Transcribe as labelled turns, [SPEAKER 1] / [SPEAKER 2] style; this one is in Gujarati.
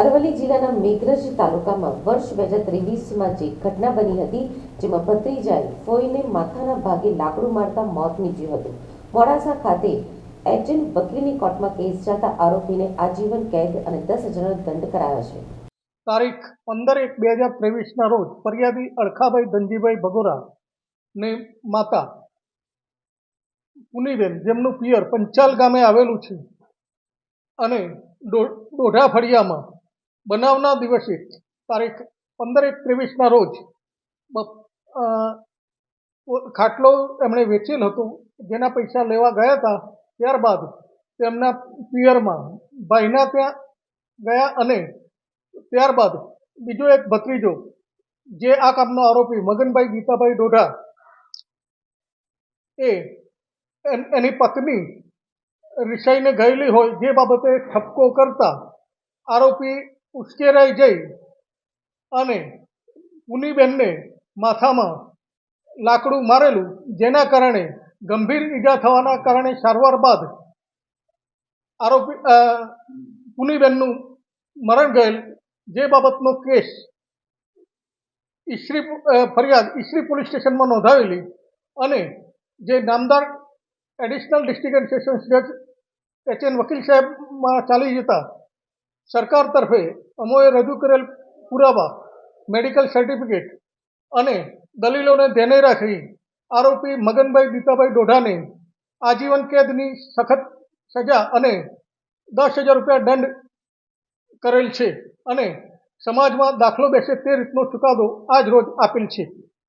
[SPEAKER 1] અરવલ્લી જિલ્લાના મેઘરજ તાલુકામાં વર્ષ બે હજાર ત્રેવીસમાં જે ઘટના બની હતી, જેમાં ભત્રીજાએ ફોઈને માથાના ભાગે લાકડું મારતા મોત નીપજ્યું હતું. મોડાસા ખાતે એચએન વકીલની કોર્ટમાં કેસ જતા આરોપીને આજીવન કેદ અને દસ હજારનો દંડ કરાયો છે.
[SPEAKER 2] તારીખ પંદર એક બે હજાર ત્રેવીસના રોજ ફરિયાદી અળખાભાઈ ધનજીભાઈ ભગોરા ને માતા પુનીબેન, જેમનું પિયર પંચાલ ગામે આવેલું છે, અને દોઢા ફળિયામાં બનાવના દિવસે તારીખ પંદર એક ત્રેવીસના રોજ ખાટલો એમણે વેચેલ હતો, જેના પૈસા લેવા ગયા હતા, ત્યારબાદ તેમના પિયરમાં ભાઈના ત્યાં ગયા અને ત્યારબાદ બીજો એક ભત્રીજો, જે આ કામનો આરોપી મગનભાઈ ગીતાભાઈ ડોઢા, એ એની પત્ની રિસાઈને ગયેલી હોય, જે બાબતે ઠપકો કરતા આરોપી ઉશ્કેરાઈ જઈ અને પુનીબેનને માથામાં લાકડું મારેલું, જેના કારણે ગંભીર ઈજા થવાના કારણે સારવાર બાદ આરોપી પુનીબેનનું મરણ ગયેલ. જે બાબતનો કેસ ઈશ્રી ફરિયાદ ઈશ્રી પોલીસ સ્ટેશનમાં નોંધાવેલી અને જે નામદાર એડિશનલ ડિસ્ટ્રિક્ટ સેશન્સ જજ એચ એન વકીલ સાહેબમાં ચાલી જતા સરકાર તરફે અમોએ રજૂ કરેલ પુરાવા, મેડિકલ સર્ટિફિકેટ અને દલીલોને ધ્યાને રાખી આરોપી મગનભાઈ દીતાભાઈ ડોઢાને આજીવન કેદની સખત સજા અને દસ હજાર રૂપિયા દંડ કરેલ છે અને સમાજમાં દાખલો બેસે તે રીતનો ચુકાદો આજ રોજ આપેલ છે.